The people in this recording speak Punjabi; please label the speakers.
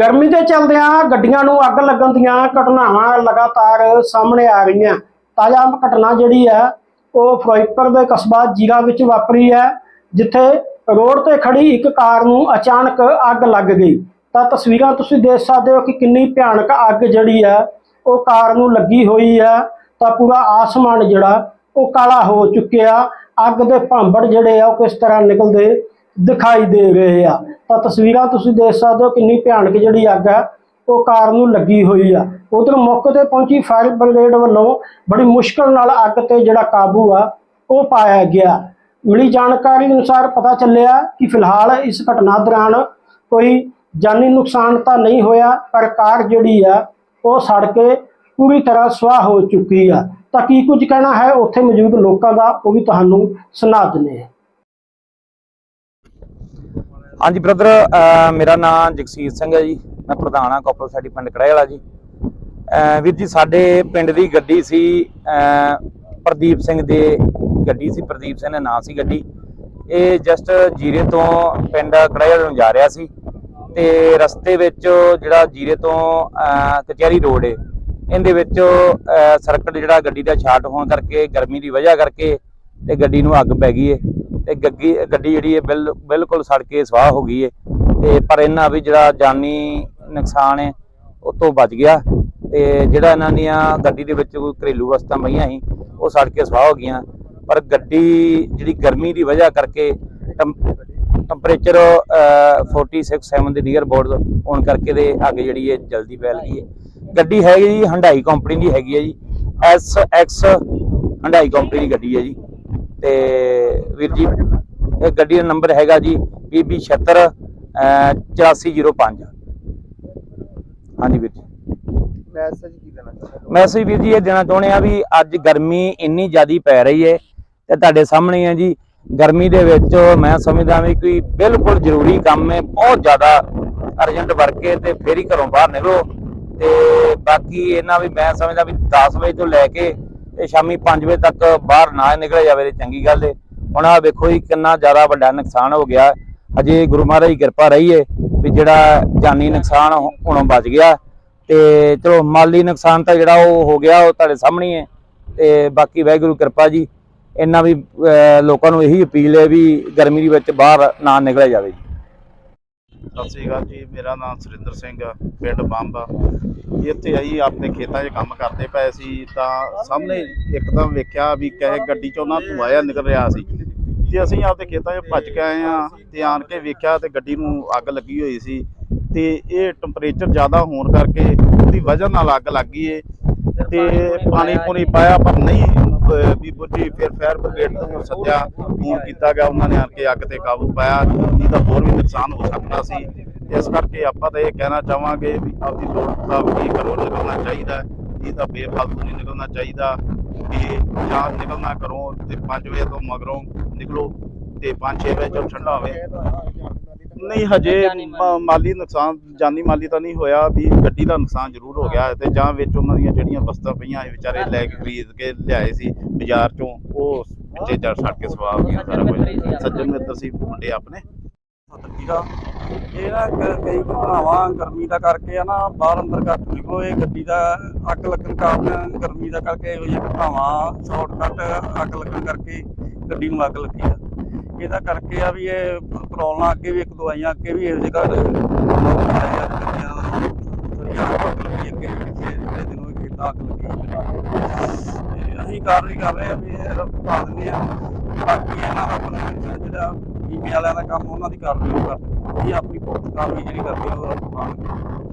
Speaker 1: ਗਰਮੀ ਦੇ ਚਲਦਿਆਂ ਗੱਡੀਆਂ ਨੂੰ ਅੱਗ ਲੱਗਣ ਦੀਆਂ ਘਟਨਾਵਾਂ ਲਗਾਤਾਰ ਸਾਹਮਣੇ ਆ ਰਹੀਆਂ। ਤਾਜ਼ਾ ਘਟਨਾ ਜਿਹੜੀ ਹੈ, ਉਹ ਫਿਰੋਜ਼ਪੁਰ ਦੇ ਕਸਬਾ ਜੀਰਾ ਵਿੱਚ ਵਾਪਰੀ ਹੈ, ਜਿੱਥੇ ਰੋਡ ਤੇ ਖੜੀ ਇੱਕ ਕਾਰ ਨੂੰ ਅਚਾਨਕ ਅੱਗ ਲੱਗ ਗਈ। ਤਾਂ ਤਸਵੀਰਾਂ ਤੁਸੀਂ ਦੇਖ ਸਕਦੇ ਹੋ ਕਿ ਕਿੰਨੀ ਭਿਆਨਕ ਅੱਗ ਜਿਹੜੀ ਹੈ, ਉਹ ਕਾਰ ਨੂੰ ਲੱਗੀ ਹੋਈ ਹੈ। ਤਾਂ ਪੂਰਾ ਆਸਮਾਨ ਜਿਹੜਾ, ਉਹ ਕਾਲਾ ਹੋ ਚੁੱਕਿਆ। ਅੱਗ ਦੇ ਭਾਂਬੜ ਜਿਹੜੇ ਆ, ਉਹ ਕਿਸ ਤਰ੍ਹਾਂ ਨਿਕਲਦੇ ਦਿਖਾਈ ਦੇ ਰਹੇ ਆ। ਤਾਂ ਤਸਵੀਰਾਂ ਤੁਸੀਂ ਦੇਖ ਸਕਦੇ ਹੋ ਕਿੰਨੀ ਭਿਆਨਕ ਜਿਹੜੀ ਅੱਗ ਹੈ, ਉਹ ਕਾਰ ਨੂੰ ਲੱਗੀ ਹੋਈ ਆ। ਉਧਰ ਮੌਕੇ ਤੇ ਪਹੁੰਚੀ ਫਾਇਰ ਬ੍ਰਿਗੇਡ ਵੱਲੋਂ ਬੜੀ ਮੁਸ਼ਕਲ ਨਾਲ ਅੱਗ ਤੇ ਜਿਹੜਾ ਕਾਬੂ ਆ, ਉਹ ਪਾਇਆ ਗਿਆ। ਮਿਲੀ ਜਾਣਕਾਰੀ ਅਨੁਸਾਰ ਪਤਾ ਚੱਲਿਆ ਕਿ ਫਿਲਹਾਲ ਇਸ ਘਟਨਾ ਦੌਰਾਨ ਕੋਈ ਜਾਨੀ ਨੁਕਸਾਨ ਤਾਂ ਨਹੀਂ ਹੋਇਆ, ਪਰ ਕਾਰ ਜਿਹੜੀ ਆ, ਉਹ ਸੜ ਕੇ ਪੂਰੀ ਤਰ੍ਹਾਂ ਸਵਾਹ ਹੋ ਚੁੱਕੀ ਆ। ਤਾਂ ਕੀ ਕੁਝ ਕਹਿਣਾ ਹੈ? ਉੱਥੇ ਮੌਜੂਦ ਲੋਕਾਂ ਦਾ ਉਹ ਵੀ ਤੁਹਾਨੂੰ ਸੁਣਾ ਦਿੰਦੇ ਹਾਂ।
Speaker 2: ਹਾਂਜੀ ਬ੍ਰਦਰ ਮੇਰਾ ਨਾਮ ਜਗਸੀਰ ਸਿੰਘ ਹੈ ਜੀ। ਮੈਂ ਪ੍ਰਧਾਨ ਆ ਕੋਪਲ ਸਾਡੀ ਪਿੰਡ ਕੜਾਏ ਵਾਲਾ ਜੀ। ਵੀਰ ਜੀ, ਸਾਡੇ ਪਿੰਡ ਦੀ ਗੱਡੀ ਸੀ ਪ੍ਰਦੀਪ ਸਿੰਘ ਦੇ ਗੱਡੀ ਸੀ। ਪ੍ਰਦੀਪ ਸਿੰਘ ਦਾ ਨਾਂ ਸੀ ਗੱਡੀ। ਇਹ ਜਸਟ ਜੀਰੇ ਤੋਂ ਪਿੰਡ ਕੜਾਏ ਵਾਲੇ ਨੂੰ ਜਾ ਰਿਹਾ ਸੀ ਤੇ ਰਸਤੇ ਵਿੱਚ ਜਿਹੜਾ ਜੀਰੇ ਤੋਂ ਕਚਹਿਰੀ ਰੋਡ ਏ। ਇਹਦੇ ਵਿੱਚ ਸਰਕਟ ਜਿਹੜਾ ਗੱਡੀ ਦਾ ਸ਼ਾਰਟ ਹੋਣ ਕਰਕੇ, ਗਰਮੀ ਦੀ ਵਜ੍ਹਾ ਕਰਕੇ ਤੇ ਗੱਡੀ ਨੂੰ ਅੱਗ ਪੈ ਗਈ ਏ। ਤੇ ਗੱਗੀ ਗੱਡੀ ਜਿਹੜੀ ਹੈ ਬਿਲ- ਬਿਲਕੁਲ ਸੜ ਕੇ ਸਵਾਹ ਹੋ ਗਈ ਹੈ ਤੇ ਪਰ ਇਹਨਾਂ ਵੀ ਜਿਹੜਾ ਜਾਨੀ ਨੁਕਸਾਨ ਹੈ ਉਹ ਤੋਂ ਬਚ ਗਿਆ। ਤੇ ਜਿਹੜਾ ਇਹਨਾਂ ਦੀਆਂ ਗੱਡੀ ਦੇ ਵਿੱਚ ਕੋਈ ਘਰੇਲੂ ਵਸਤਾਂ ਪਈਆਂ ਸੀ, ਉਹ ਸੜ ਕੇ ਸਵਾਹ ਹੋ ਗਈਆਂ। ਪਰ ਗੱਡੀ ਜਿਹੜੀ ਗਰਮੀ ਦੀ ਵਜ੍ਹਾ ਕਰਕੇ ਟੈਂਪਰੇਚਰ 46 7 ਦੇ ਡੀਅਰ ਬੋਰਡ ਹੋਣ ਕਰਕੇ ਦੇ ਅੱਗ ਜਿਹੜੀ ਹੈ ਜਲਦੀ ਫੈਲ ਗਈ ਹੈ ਗੱਡੀ ਹੈਗੀ ਜੀ ਹੰਡਾਈ ਕੰਪਨੀ ਦੀ ਹੈਗੀ ਹੈ ਜੀ। ਐਸ ਐਕਸ ਹੰਡਾਈ ਕੰਪਨੀ ਦੀ ਗੱਡੀ ਹੈ ਜੀ। ਤੇ ਵੀਰ ਜੀ ਇਹ ਗੱਡੀ ਦਾ ਨੰਬਰ ਹੈਗਾ ਜੀ BB 76 8405 ਹਾਂਜੀ ਵੀਰ ਜੀ।
Speaker 3: ਮੈਸੇਜ ਕੀ ਦੇਣਾ ਚਾਹੁੰਦੇ
Speaker 2: ਮੈਸੇਜ ਵੀਰ ਜੀ ਇਹ ਦੇਣਾ ਚਾਹੁੰਦੇ ਆ ਵੀ ਅੱਜ ਗਰਮੀ ਇੰਨੀ ਜ਼ਿਆਦੀ ਪੈ ਰਹੀ ਹੈ ਤੇ ਤੁਹਾਡੇ ਸਾਹਮਣੇ ਹੈ ਜੀ। ਗਰਮੀ ਦੇ ਵਿੱਚ ਮੈਂ ਸਮਝਦਾ ਵੀ ਕੋਈ ਬਿਲਕੁਲ ਜ਼ਰੂਰੀ ਕੰਮ ਹੈ ਬਹੁਤ ਜ਼ਿਆਦਾ ਅਰਜੈਂਟ ਵਰਕ ਹੈ ਤੇ ਫੇਰ ਹੀ ਘਰੋਂ ਬਾਹਰ ਨਿਕਲੋ। ਤੇ ਬਾਕੀ ਇਹਨਾਂ ਵੀ ਮੈਂ ਸਮਝਦਾ ਵੀ 10 ਵਜੇ ਤੋਂ ਲੈ ਕੇ ਤੇ ਸ਼ਾਮੀ 5 ਵਜੇ ਤੱਕ ਬਾਹਰ ਨਾ ਨਿਕਲਿਆ ਜਾਵੇ ਤੇ ਚੰਗੀ ਗੱਲ ਹੈ ਹੁਣ ਆ ਵੇਖੋ ਜੀ, ਕਿੰਨਾ ਜ਼ਿਆਦਾ ਵੱਡਾ ਨੁਕਸਾਨ ਹੋ ਗਿਆ। ਅਜੇ ਗੁਰੂ ਮਹਾਰਾਜ ਦੀ ਕਿਰਪਾ ਰਹੀ ਹੈ ਵੀ ਜਿਹੜਾ ਜਾਨੀ ਨੁਕਸਾਨ ਹੁਣੋਂ ਬਚ ਗਿਆ। ਤੇ ਚਲੋ ਮਾਲੀ ਨੁਕਸਾਨ ਤਾਂ ਜਿਹੜਾ ਉਹ ਹੋ ਗਿਆ, ਉਹ ਤੁਹਾਡੇ ਸਾਹਮਣੇ ਹੈ ਤੇ ਬਾਕੀ ਵਾਹਿਗੁਰੂ ਕਿਰਪਾ ਜੀ, ਇੰਨਾ ਵੀ ਲੋਕਾਂ ਨੂੰ ਇਹੀ ਅਪੀਲ ਹੈ ਵੀ ਗਰਮੀ ਦੇ ਵਿੱਚ ਬਾਹਰ ਨਾ ਨਿਕਲਿਆ ਜਾਵੇ ਜੀ।
Speaker 3: ਸਤਿ ਸ਼੍ਰੀ ਅਕਾਲ ਜੀ, ਮੇਰਾ ਨਾਮ ਸੁਰਿੰਦਰ ਸਿੰਘ ਪਿੰਡ ਬੰਬ ਇੱਥੇ ਅਸੀਂ ਆਪਣੇ ਖੇਤਾਂ 'ਚ ਕੰਮ ਕਰਦੇ ਪਏ ਸੀ, ਤਾਂ ਸਾਹਮਣੇ ਇੱਕਦਮ ਵੇਖਿਆ ਵੀ ਕਹੇ ਗੱਡੀ 'ਚੋਂ ਨਾ ਧੂੰਆਂ ਨਿਕਲ ਰਿਹਾ ਸੀ। ਤੇ ਅਸੀਂ ਆਪਦੇ ਖੇਤਾਂ 'ਚ ਭੱਜ ਕੇ ਆਏ ਆ, ਤੇ ਆਣ ਕੇ ਵੇਖਿਆ ਤੇ ਗੱਡੀ ਨੂੰ ਅੱਗ ਲੱਗੀ ਹੋਈ ਸੀ। ਤੇ ਇਹ ਟੈਂਪਰੇਚਰ ਜ਼ਿਆਦਾ ਹੋਣ ਕਰਕੇ ਉਹਦੀ ਵਜ੍ਹਾ ਨਾਲ ਅੱਗ ਲੱਗ ਗਈ ਏ। ਤੇ ਪਾਣੀ ਪੂਣੀ ਪਾਇਆ, ਪਰ ਨਹੀਂ ਅਹ ਵੀ ਫਿਰ ਫਾਇਰ ਬ੍ਰਿਗੇਡ ਨੂੰ ਸੱਦਿਆ ਫੋਨ ਕੀਤਾ ਗਿਆ, ਉਹਨਾਂ ਨੇ ਆਣ ਕੇ ਅੱਗ ਤੇ ਕਾਬੂ ਪਾਇਆ। ਨਹੀਂ ਤਾਂ ਹੋਰ ਵੀ ਨੁਕਸਾਨ ਹੋ ਸਕਦਾ ਸੀ। ਇਸ ਕਰਕੇ ਆਪਾਂ ਤਾਂ ਇਹ ਕਹਿਣਾ ਚਾਹਾਂਗੇ ਵੀ ਆਪਦੀ ਲੋੜ ਮੁਤਾਬਕ ਹੀ ਘਰੋਂ ਨਿਕਲਣਾ ਚਾਹੀਦਾ ਹੈ। ਨਹੀਂ ਤਾਂ ਬੇਫਾਲਤੂ ਨਹੀਂ ਨਿਕਲਣਾ ਚਾਹੀਦਾ। ਕਿ ਜਾਂ ਨਿਕਲਣਾ ਕਰੋ ਤੇ 5 ਵਜੇ ਤੋਂ ਮਗਰੋਂ ਨਿਕਲੋ ਤੇ 5-6 ਵਜੇ ਜਦੋਂ ਠੰਡਾ ਹੋਵੇ। ਨਹੀਂ ਹਜੇ ਮਾ- ਮਾਲੀ ਨੁਕਸਾਨ ਜਾਨੀ ਮਾਲੀ ਤਾਂ ਨਹੀਂ ਹੋਇਆ ਵੀ ਗੱਡੀ ਦਾ ਨੁਕਸਾਨ ਜ਼ਰੂਰ ਹੋ ਗਿਆ ਹੈ। ਤੇ ਜਾਂ ਵਿੱਚ ਉਹਨਾਂ ਦੀਆਂ ਜਿਹੜੀਆਂ ਵਸਤਾਂ ਪਈਆਂ ਇਹ ਵਿਚਾਰੇ ਲੈ ਕੇ ਖਰੀਦ ਕੇ ਲਿਆਏ ਸੀ ਬਾਜ਼ਾਰ ਚੋਂ ਉਹ ਵਿੱਚੇ ਜੜ ਛੱਡ ਕੇ ਸਵਾਹ ਹੋ ਗਿਆ ਸਾਰਾ ਕੁਝ। ਸੱਜਣ ਮਿੱਤਰ ਸੀ ਮੁੰਡੇ ਆਪਣੇ।
Speaker 4: ਠੀਕ ਇਹ ਨਾ ਕ- ਕਈ ਘਟਨਾਵਾਂ ਗਰਮੀ ਦਾ ਕਰਕੇ ਆ ਨਾ ਬਾਹਰ ਅੰਦਰ ਘੱਟ ਨਿਕਲੋ ਇਹ ਗੱਡੀ ਦਾ ਅੱਗ ਲੱਗਣ ਕਾਰਨ ਗਰਮੀ ਦਾ ਕਰਕੇ ਇਹੋ ਜਿਹੀਆਂ ਘਟਨਾਵਾਂ ਸ਼ਾਰਟਕਟ ਅੱਗ ਲੱਗਣ ਕਰਕੇ ਗੱਡੀ ਨੂੰ ਅੱਗ ਲੱਗੀ ਆ। ਇਹਦਾ ਕਰਕੇ ਆ ਵੀ ਇਹ ਪ੍ਰੋਬਲਮ ਅੱਗੇ ਵੀ ਇੱਕ ਦੋ ਅੱਗੇ ਵੀ ਇਹੋ ਜਿਹੇ ਤੇ ਅਸੀਂ ਕਾਰਵਾਈ ਕਰ ਰਹੇ ਆ ਵੀ ਇਹ ਦਿੰਦੇ ਆ। ਬਾਕੀ ਇਹਨਾਂ ਦਾ ਆਪਣਾ ਜਿਹੜਾ ਬੀਮੇ ਵਾਲਿਆਂ ਦਾ ਕੰਮ ਉਹਨਾਂ ਦੀ ਕਾਰਵਾਈ ਉਹ ਕਰਦੇ ਇਹ ਆਪਣੀ ਕਾਰਵਾਈ ਜਿਹੜੀ ਕਰਦੇ ਆ, ਉਹ ਪਾਉਣਗੇ।